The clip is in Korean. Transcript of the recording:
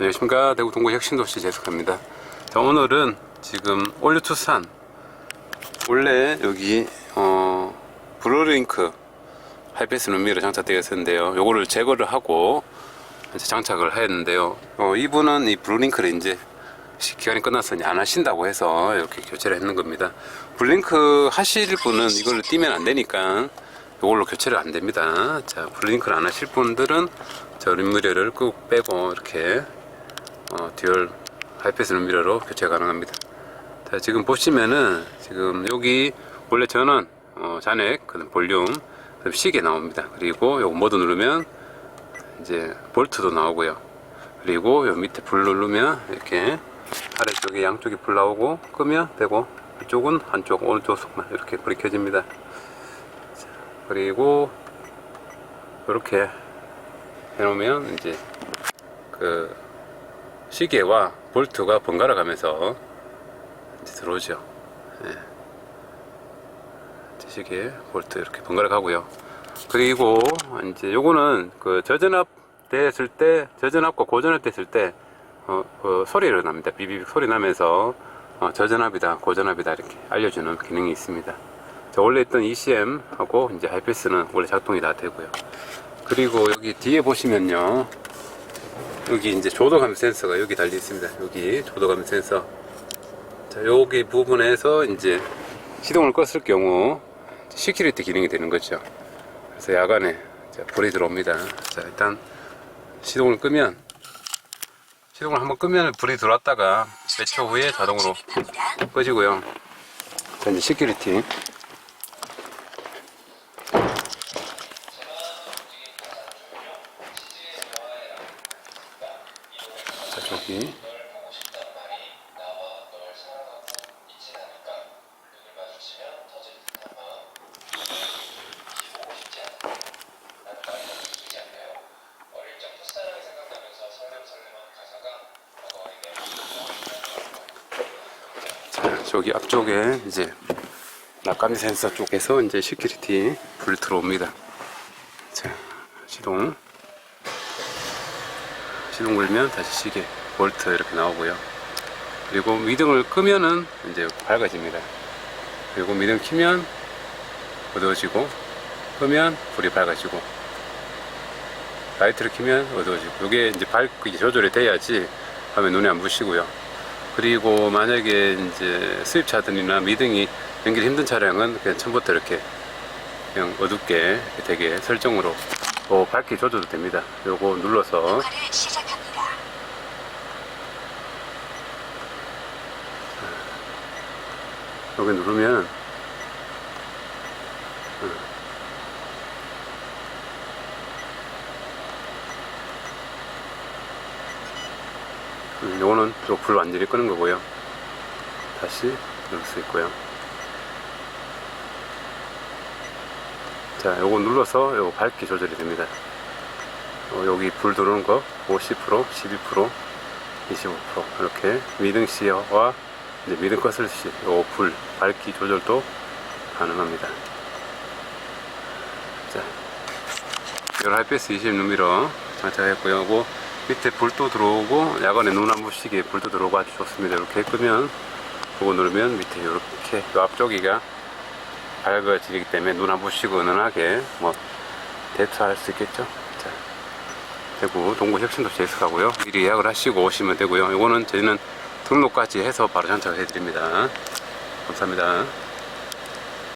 안녕하십니까. 대구 동구 혁신도시 재석합니다. 자 오늘은 지금 올류투산. 원래 여기 어 블루링크 하이패스 룸미러 장착되어 있었는데요. 요거를 제거를 하고 이제 장착을 했는데요. 어, 이분은 이 블루링크를 이제 시- 기간이 이제 안 하신다고 해서 이렇게 교체를 했는 겁니다. 블링크 하실 분은 이걸로 띄면 안 되니까 이걸로 교체를 안 됩니다. 자 블링크를 안 하실 분들은 저 룸미러를 꾹 빼고 이렇게 어, 듀얼 하이패스 룸미러로 교체 가능합니다. 자 지금 보시면은 지금 여기 원래 전원 어, 잔액 그 볼륨 그다음 시계 나옵니다. 그리고 요거 모두 누르면 이제 볼트도 나오고요. 그리고 요 밑에 불 누르면 이렇게 아래쪽에 양쪽에 불 나오고 끄면 되고 이쪽은 한쪽 오른쪽 속만 이렇게 불이 켜집니다. 자, 그리고 이렇게 해놓으면 이제 그 시계와 볼트가 번갈아 가면서 들어오죠. 예. 이제 시계 볼트 이렇게 번갈아 가고요. 그리고 이제 요거는 그 저전압 됐을 때 저전압과 고전압 됐을 때 어, 그 소리를 납니다. 비비빅 소리 나면서 어, 저전압이다 고전압이다 이렇게 알려주는 기능이 있습니다. 자, 원래 있던 ECM 하고 이제 하이패스는 원래 작동이 다 되고요. 그리고 여기 뒤에 보시면요 여기 이제 조도감 센서가 여기 달려 있습니다. 여기 조도감 센서. 자 여기 부분에서 이제 시동을 껐을 경우 시큐리티 기능이 되는 거죠. 그래서 야간에 자, 불이 들어옵니다. 자 일단 시동을 끄면 시동을 한번 끄면 불이 들어왔다가 몇 초 후에 자동으로 꺼지고요. 자 이제 시큐리티 저기 자, 저기 앞쪽에 이제 납감지 센서 쪽에서 이제 시큐리티 불이 들어옵니다. 자, 시동. 시동 걸면 다시 시계, 볼트 이렇게 나오고요. 그리고 미등을 끄면은 이제 밝아집니다. 그리고 미등 키면 어두워지고, 끄면 불이 밝아지고, 라이트를 키면 어두워지고. 이게 이제 밝기 조절이 돼야지 하면 눈에 안 부시고요. 그리고 만약에 이제 수입차들이나 미등이 연기를 힘든 차량은 그냥 처음부터 이렇게 그냥 어둡게 되게 설정으로 어, 밝기 조절도 됩니다. 요거 눌러서 녹화를 시작합니다. 여기 누르면 음, 요거는 또 불 완전히 끄는 거고요. 다시 누를 수 있고요. 자, 요거 눌러서 요거 밝기 조절이 됩니다. 어, 여기 불 들어오는 거 50%, 12%, 25% 이렇게 미등 시와 이제 미등 껐을 시, 요 불 밝기 조절도 가능합니다. 자, 열 하이패스 20 루미러 장착했고요. 요거 밑에 불도 들어오고 야간에 눈안 부시게 불도 들어오고 아주 좋습니다. 이렇게 끄면 그거 누르면 밑에 이렇게 요 앞쪽이가 밝아지기 때문에 눈안 부시고 은은하게 뭐 대처할 수 있겠죠. 자, 대구 동구 혁신도시 제스가고요. 미리 예약을 하시고 오시면 되고요. 이거는 저희는 등록까지 해서 바로 장착해 드립니다. 감사합니다.